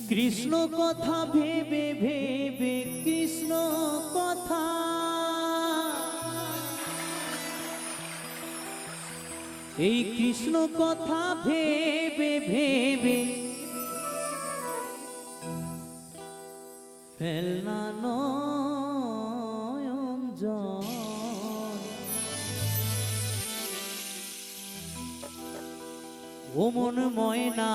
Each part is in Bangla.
কৃষ্ণ কথা ভেবে ভেবে কৃষ্ণ কথা এই কৃষ্ণ কথা ভেবে ভেবে ফেলনা নয়ন জল। ও ময়না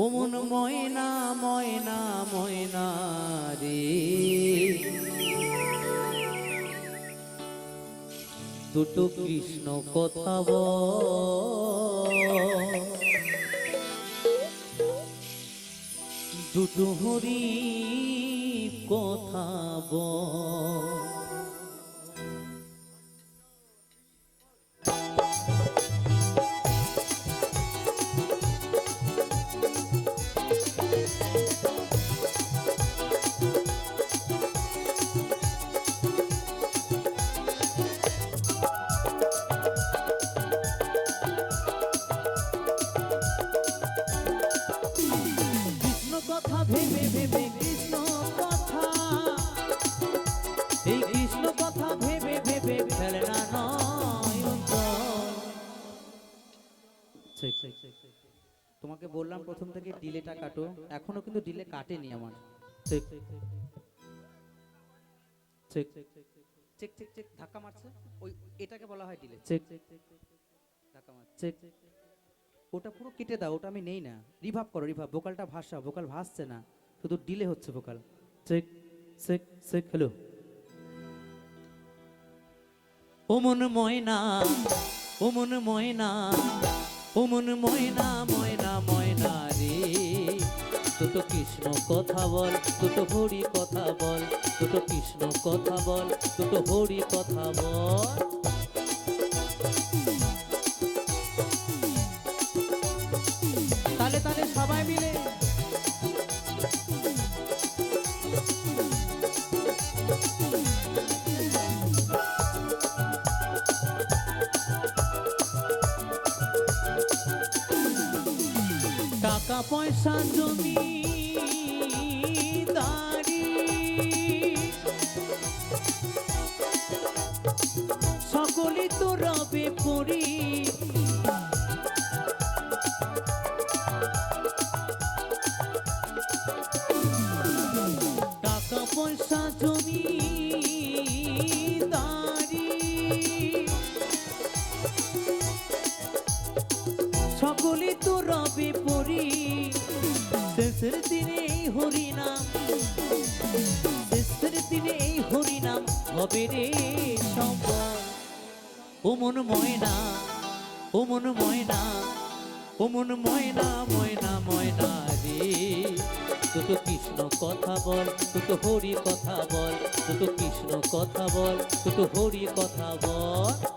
ও মন ময়না ময়না ময়না রে। দুটো কৃষ্ণ কথা দুটো হরি কথা বল ভেবে ভেবে কৃষ্ণ কথা। এই কৃষ্ণ কথা ভেবে ভেবে ফেলে না ঠিক, ঠিক, ঠিক, ঠিক, ঠিক। তোমাকে বললাম প্রথম থেকে ডিলেটা কাটো। এখনও কিন্তু ডিলে কাটেনি আমার। ঠিক। ঠিক চেক চেক চেক ধাক্কা মারছে। ওই এটাকে বলা হয় ডিলে। চেক ধাক্কা মারছে। চেক ওটা পুরো কেটে দাও, ওটা আমি নেই না। রিভাব করো রিভাব ভোকালটা ভাসা, ভোকাল ভাসছে না। শুধু ডিলে হচ্ছে vocal. Check check check hello ও মন ময়না, ও মন ময়না, ও মন ময়না ময়না ময়না রে। দুটো কৃষ্ণ কথা বল, দুটো হরি কথা বল, দুটো কৃষ্ণ কথা বল, দুটো হরি কথা বল। টাকা পয়সা জমি সকলে তো রবে পরি। শেষের দিনে এই হরিনাম, শেষের দিনে এই হরিনাম হবে রে সম্ভব ও মন ময়না, ও মন ময়না, ও মন ময়না ময়না ময়না রে। দুটো কৃষ্ণ কথা বল দুটো হরি কথা বল দুটো কৃষ্ণ কথা বল দুটো হরি কথা বল।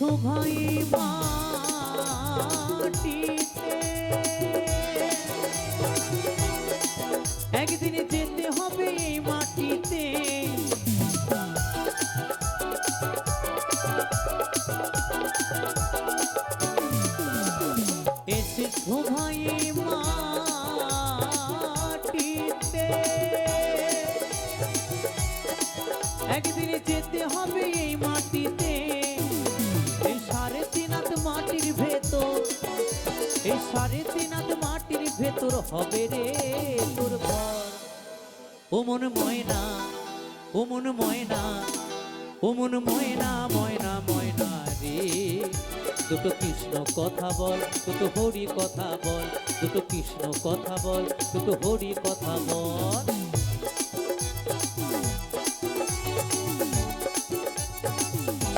ভাই মাটিতে। একদিন যেতে হবে মাটিতে। মাটিতে সাড়ে তিন মাটির ভেতর, এই সাড়ে তিন মাটির ভেতর হবে রে তোর ঘর। ও মন ময়না, ও মন ময়না, ও মন ময়না ময়না ময়না রে। দুটো কৃষ্ণ কথা বল, দুটো হরি কথা বল, দুটো কৃষ্ণ কথা বল, দুটো হরি কথা বল।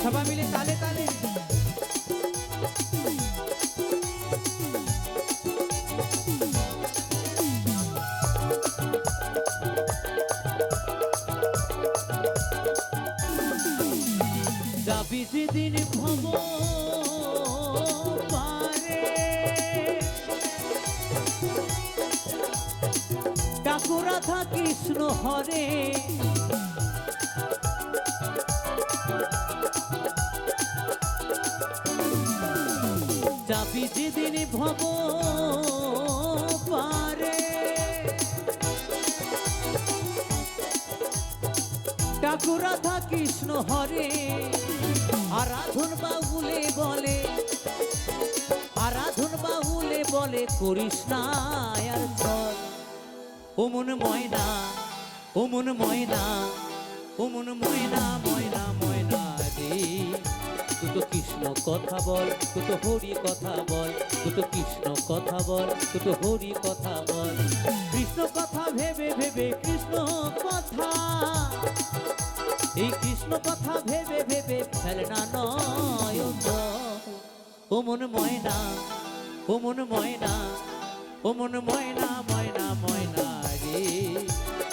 সবাই মিলে তালে তালে যেদিন ভব পারে ডাকু রাধা কৃষ্ণ হরে। যাবি যেদিন ভব পারে ঠাকুর রাধা কৃষ্ণ হরে, আরাধন বাহুলে বলে, আরাধন বাহুলে বলে, করিস না ওমন ময়না ওমন ময়না ওমন ময়না তো কৃষ্ণ কথা বল তো হরি কথা বল তো কৃষ্ণ কথা বল তো হরি কথা বল। কৃষ্ণ কথা ভেবে ভেবে কৃষ্ণ কথা। এই কৃষ্ণ কথা ভেবে ভেবে ফেলনা নয় ও মন ময়না, ও মন ময়না, ও মন ময়না ময়না ময়না রে।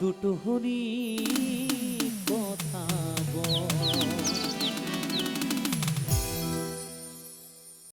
দুটো দুটুহুনি কথা বল।